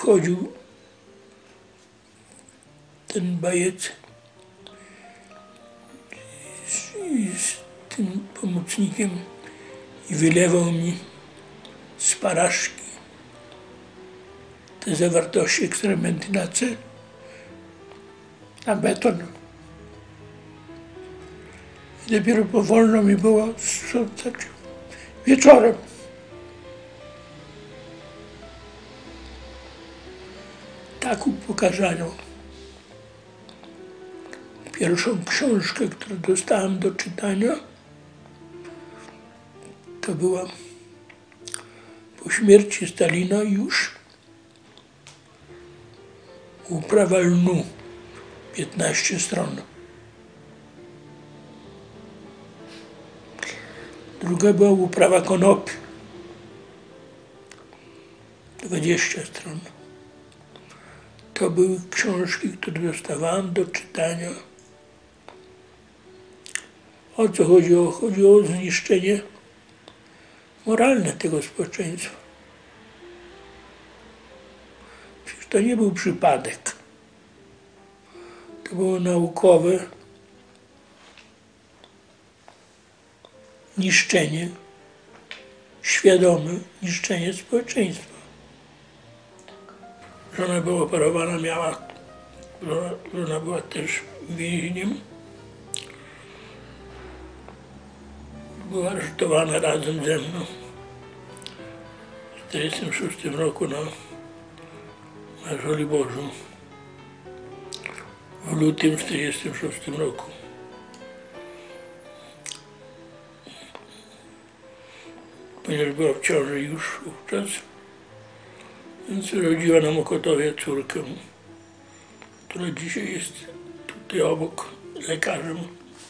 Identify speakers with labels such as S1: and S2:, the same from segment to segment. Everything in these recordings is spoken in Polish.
S1: wchodził ten bajec z, z tym pomocnikiem i wylewał mi z paraszki te zawartości ekstrementy na C na beton. I dopiero powolno mi było sprzątać wieczorem. Tak upokarzano pierwszą książkę, którą dostałem do czytania, to była po śmierci Stalina już uprawa lnu, 15 stron. Druga była uprawa konopi, 20 stron. To były książki, które dostawałem do czytania. O co chodziło? Chodziło o zniszczenie moralne tego społeczeństwa. Przecież to nie był przypadek. To było naukowe niszczenie, świadome niszczenie społeczeństwa. Żona była operowana, miała, żona, żona była też więźniem. Była aresztowana razem ze mną w 1946 roku na, na Żoliborzu. W lutym 1946 roku. Ponieważ była w ciąży już wówczas, więc urodziła na Mokotowie córkę, która dzisiaj jest tutaj obok lekarzem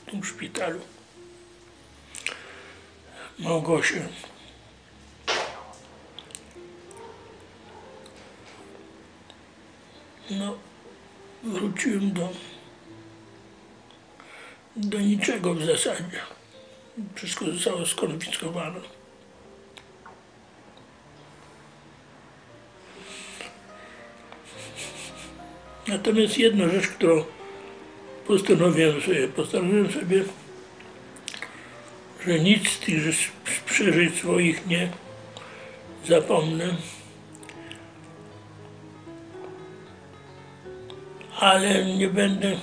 S1: w tym szpitalu. Małgosię. No, wróciłem do, do niczego w zasadzie. Wszystko zostało skonfiskowane. Natomiast jedna rzecz, którą postanowiłem sobie, postanowiłem sobie, że nic z tych przeżyć swoich nie zapomnę. Ale nie będę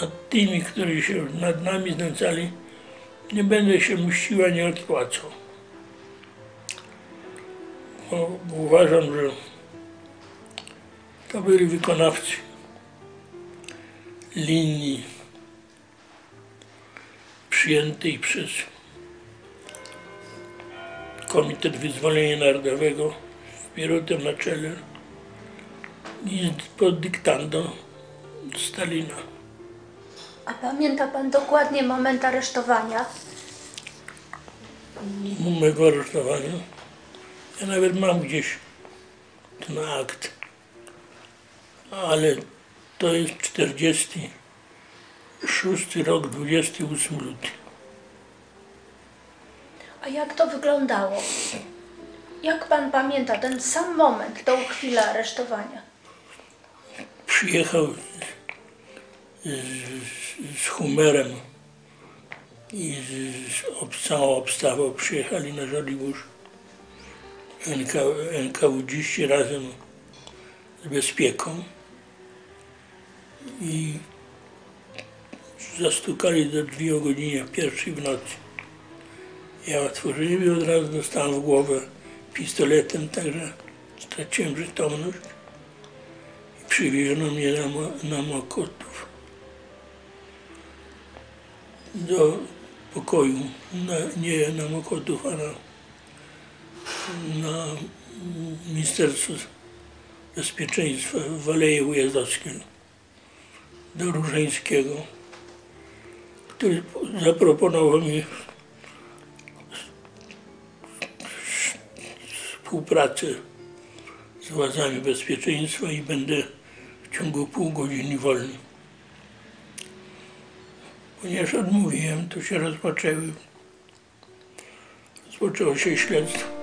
S1: nad tymi, którzy się nad nami znęcali, nie będę się mściła, nie odpłacał. Bo uważam, że to byli wykonawcy linii przyjętej przez Komitet Wyzwolenia Narodowego z Pierutem na czele i pod dyktando Stalina.
S2: A pamięta pan dokładnie moment aresztowania?
S1: mego aresztowania. Ja nawet mam gdzieś ten akt, ale to jest 46 rok, 28 luty.
S2: A jak to wyglądało? Jak pan pamięta ten sam moment, tą chwilę aresztowania?
S1: Przyjechał z, z, z Humerem i z, z ob, całą obstawą przyjechali na Żoliborz. NK, NKWDziści razem z bezpieką i zastukali do drzwi o godzinie pierwszej w nocy. Ja otworzyłem i od razu dostałem w głowę pistoletem, także straciłem przytomność. I przywieziono mnie na, na Mokotów. Do pokoju, na, nie na Mokotów, a na, na Ministerstwo Bezpieczeństwa w Aleje Ujazdowskiej do Różeńskiego, który zaproponował mi współpracę z władzami bezpieczeństwa i będę w ciągu pół godziny wolny. Ponieważ odmówiłem, to się rozpoczęły. Rozpoczęło się śledztwo.